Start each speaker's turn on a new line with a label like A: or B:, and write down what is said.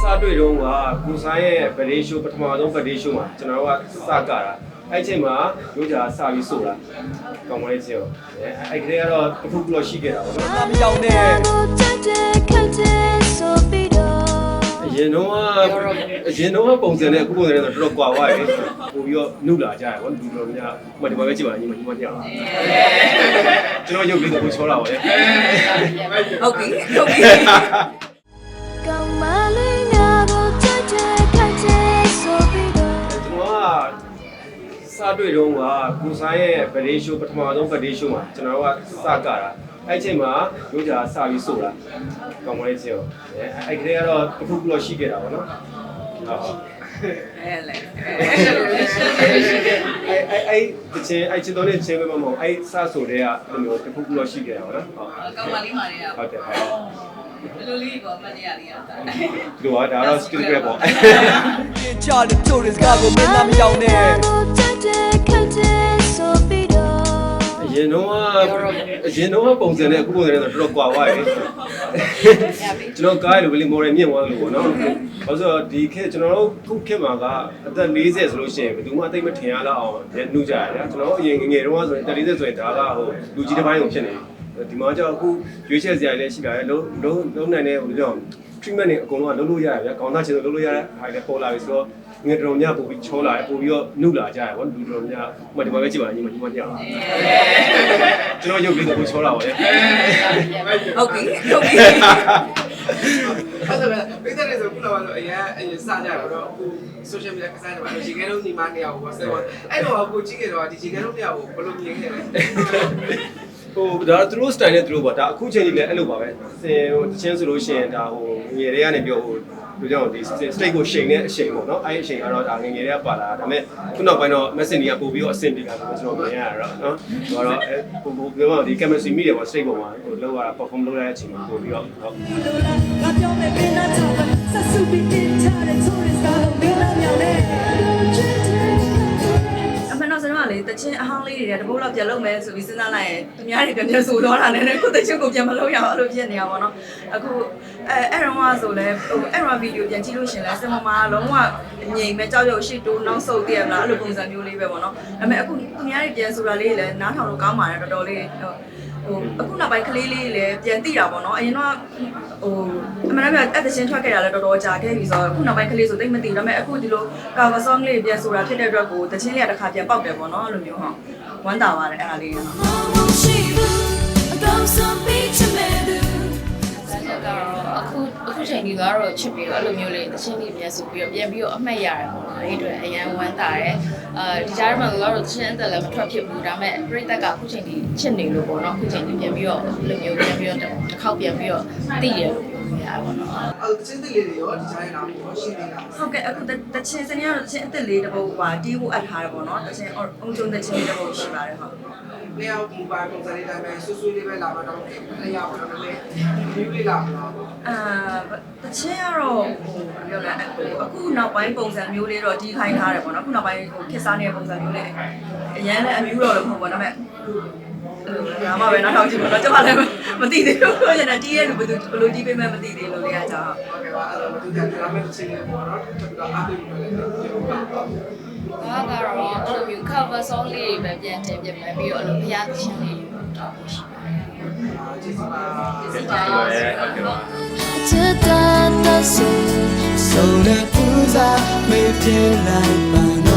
A: စတွေ့တော့ကကိုဆိုင်ရဲ့ဗဒေးရှိုးပထမဆုံးဗဒေးရှိုးမှာကျွန်တော်တို့ကစကတာအဲ့ချိန်မှာရိုးကြစပြီးဆိုတာကောင်းမလေးစီရောအဲ့အဲ့ကလေးကတော့တစ်ခုခုတော့ရှိခဲ့တာပေါ့နော်
B: နာမည်ကြောင်နဲ့
A: အရင်တော့ကအရင်တော့ပုံစံနဲ့အခုပုံစံနဲ့ဆိုတော့တော်တော်ကွာသွားတယ်ပို့ပြီးတော့နှုတ်လာကြရပေါ့လူတော်များဟိုဒီမှာပဲကြည့်ပါညီမညီမညောင်းကျွန်တော်ရုပ်လေးကိုချောတာပါလေ
C: ဟုတ်ပြီဟုတ်ပြီ
A: တွေ့တော့ကကိုဆိုင်ရဲ့ဗဒေးရှိုးပထမဆုံးဗဒေးရှိုးမှာကျွန်တော်တို့ကစကတာအဲ့ချိန်မှာရိုးကြစပြီးဆိုတာကောင်းမလေးစီရောအဲ့အဲ့ကလေးကတော့တစ်ခုခုတော့ရှိခဲ့တာပေါ့နော်ဟုတ်ဟုတ်
C: အဲလေ
A: အဲ့အဲ့အဲ့တချင်အဲ့ချစ်တော်နဲ့ချင်းပဲမမဟုတ်အဲ့စဆိုတဲ့ကဒီမျိုးတစ်ခုခုတော့ရှိခဲ့တာပေါ့နော်ဟုတ်
C: ကောင်မလေးမာတွေက
A: ဟုတ်တယ်ဟုတ်
C: ဘယ်လိုလေးကောမတရားလေးရတာ
A: ဒီတော့ဒါတော့ skill grab ပေါ့
B: ပြင်ချတဲ့ tourist ကကိုမင်းနာမည်ကြောင်နဲ့
A: ရင်တော့ကအရင်တော့ပုံစံနဲ့အခုပုံစံနဲ့ဆိုတော့တော်တော်ကွာသွားတယ်ကျွန်တော်ကားရလိုပဲလေမော်ရယ်မြင့်သွားလို့ပေါ့နော်ဘာလို့ဆိုတော့ဒီခေတ်ကျွန်တော်တို့ခုခေတ်မှာကအသက်40ဆိုလို့ရှိရင်ဘယ်သူမှအသိမထင်ရလောက်အောင်နှုတ်ကြရတယ်ကျွန်တော်တို့အရင်ငငယ်တုန်းကဆိုရင်တက်40ဆိုရင်ဒါကဟိုလူကြီးတစ်ပိုင်းကိုဖြစ်နေဒီမှာကြောက်အခုရွေးချယ်စရာလည်းရှိတာလေလုံးလုံးလုံးနိုင်တဲ့ဟိုကြောင့် treatment တွေအကုန်လုံးကလုပ်လို့ရတယ်ဗျာကောင်းသားချင်လို့လုပ်လို့ရတဲ့ဟာတွေပေါ်လာပြီဆိုတော့ငယ်တော်တော်များပို့ပြီးချောလာတယ်ပို့ပြီးတော့နှုတ်လာကြရပေါ့လူတော်များဟိုဒီမှာပဲကြည့်ပါညီမညီမညောင်းကျွန်တော်ရုပ်လေးကိုချောလာပါလေ
C: ဟုတ်ပြီဟုတ်ပြီ
D: အဲ့ဒါပဲပိတ်တဲ့ဆိုခုလောက်တော့အရင်အရင်စကြတော့တော့အခု social media ကစားကြပါလို့ရေခဲလုံးညီမနှစ်ယောက်ကိုဆက်ပါအဲ့တော့အခုကြည့်ကြတော့ဒီရေခဲလုံးနှစ်ယောက်ကိုဘယ်လိုမြင်ခဲ့လဲ
A: ဟိုဒါသူတို့ style နဲ့သူတို့ပေါ့ဒါအခုချိန်ကြီးလည်းအဲ့လိုပါပဲစင်ဟိုတချင်းဆိုလို့ရှိရင်ဒါဟိုငယ်တွေကနေပြောဟိုလူကြောင့်ဒီ state ကိုရှိန်တဲ့အချိန်ပေါ့နော်အဲ့ဒီအချိန်ကတော့ဒါငယ်ငယ်တွေကပါလာဒါပေမဲ့ခုနောက်ပိုင်းတော့ message တွေကပို့ပြီးတော့အဆင်ပြေလာတယ်ကျွန်တော်မြင်ရတာတော့နော်ဟိုတော့အဲပို့ပို့ပြောမှဒီ chemistry မိတယ်ပေါ့ state ပေါ်မှာဟိုလောက်ရတာ perform လုပ်ရတဲ့အချိန်မှာပို့ပြီးတော့ဟုတ်
E: ငါပြောမယ်မင်းသားချောင်းဆက်စုပြီးတင်ထားတဲ့ tourist ကတော့မင်းသားမြောင်နဲ့
C: အမှန်တော့ကျွန်တော်က လေတချင်းအဟောင်းလေးတွေတပုတ်လောက်ပြန်လုပ်မယ်ဆိုပြီးစဉ်းစားလိုက်ရင်သူများတွေပြန်ပြန်ဆိုတော့တာနဲ့ကိုတချင်းကိုပြန်မလုပ်ရအောင်အဲ့လိုဖြစ်နေတာပေါ့နော်အခုအဲအဲ့တော့ကဆိုလဲဟိုအဲ့တော့ဗီဒီယိုပြန်ကြည့်လို့ရှင်လဲစင်မမာလုံးဝငြိမ်မဲ့ကြောက်ရွံ့ရှိတိုးနောက်ဆုတ်တည်ရမလားအဲ့လိုပုံစံမျိုးလေးပဲပေါ့နော်ဒါပေမဲ့အခုသူများတွေပြန်ဆိုတာလေးလည်းနားထောင်လို့ကောင်းပါတယ်တော်တော်လေးဟိုဟိုအခုနောက်ပိုင်းကလေးလေးလည်းပြန်သိတာပေါ့နော်အရင်တော့ဟိုအမှန်တမ်းပြောအဲ့တချင်းထွက်ခဲ့တာလည်းတော်တော်ကြာခဲ့ပြီဆိုတော့အခုနောက်ပိုင်းကလေးဆိုသိမသိဘူးဒါပေမဲ့အခုဒီလို cover song လေးပြန်ဆိုတာဖြစ်တဲ့အတွက်ကိုတချင်းလေးကတစ်ခါပြန်ပေါက်တယ်ပေါ့နော်အဲ့လိုမျိုးဟုတ်ဝမ်းသာပါတယ်အဲ့ဒါလေးကတော့
F: ဒါချက်ကတော့အခုအခုချိန်ဒီကတော့ချစ်ပြီးတော့အဲ့လိုမျိုးလေးတချင်းလေးပြန်ဆိုပြီးတော့ပြန်ပြီးတော့အမှတ်ရတယ်ပေါ့နော်အဲ့ဒီအတွက်အရန်ဝမ်းသာတယ်အာဒီကြားမှာကတော့တချင်းအသက်လည်းမထွက်ဖြစ်ဘူးဒါပေမဲ့ပြိတ္တကအခုချိန်ဒီချစ်နေလို့ပေါ့နော်အခုချိန်ဒီပြန်ပြီးတော့အဲ့လိုမျိုးပြန်ပြီးတော့တစ်ခေါက်ပြန်ပြီးတော့တည်ရလို့ပြောရပါတော့
D: အဲ့တချင်းတလေးတွေရောဒီကြားရအောင်ရောရှင်းနေတာ
C: ဟုတ်ကဲ့အခုတချင်းစနေကတော့တချင်းအစ်စ်လေးတစ်ပုဒ်ပါတီးဖို့အပ်ထားတယ်ပေါ့နော်တချင်းအုံကျုံတချင်းလေးတစ်ပုဒ်ရှိပါတယ်ဟုတ်
D: နေရာဒီပါပုံစံလေးတိုင်းပဲဆွဆွလေးပဲလာတော့အရာပေါ်တော့လည်းဒီလေးလာတော့
C: အာတချင်းကတော့ဟိုပြောလဲအခုနောက်ပိုင်းပုံစံမျိုးလေးတော့တီးခိုင်းထားတယ်ပေါ့နော်အခုနောက်ပိုင်းဟိုခက်စားနေတဲ့ပုံစံမျိုးလေးအရန်လည်းအမျိုးတော့လို့မဟုတ်ပါဘူးဒါပေမဲ့ ဒါမှပဲနောက်ထောင်ကြည့်ပါတော့ကျွန်မလည်းမသိသေးဘူးပြောနေတာတီးရဲ့လူဘယ်သူဘယ်လိုတီးပေးမှမသိသေးလို့လေအကြောင်း
D: ဟုတ်ကဲ့ပါအဲ့တော့ဒီကဒါမဲ့ချင်းလေးပေါ့နော်တော်တော်အားပေးလို့လည်းပြောပါတော့
F: ဘာကတော့အဲ့လိုမျိုး cover song လေးတွေပဲပြန်တင်ပြမယ်ပြီးတော့အဲ့လိုဖျားသချင်းလေးတွေတော့ရှိပါတယ်
D: ကျေးဇူးပါ
A: ကျေးဇူးပါဟုတ်ကဲ့ပါ
B: ဆုံးတဲ့ပူဇာမေ့ပြလိုက်ပါ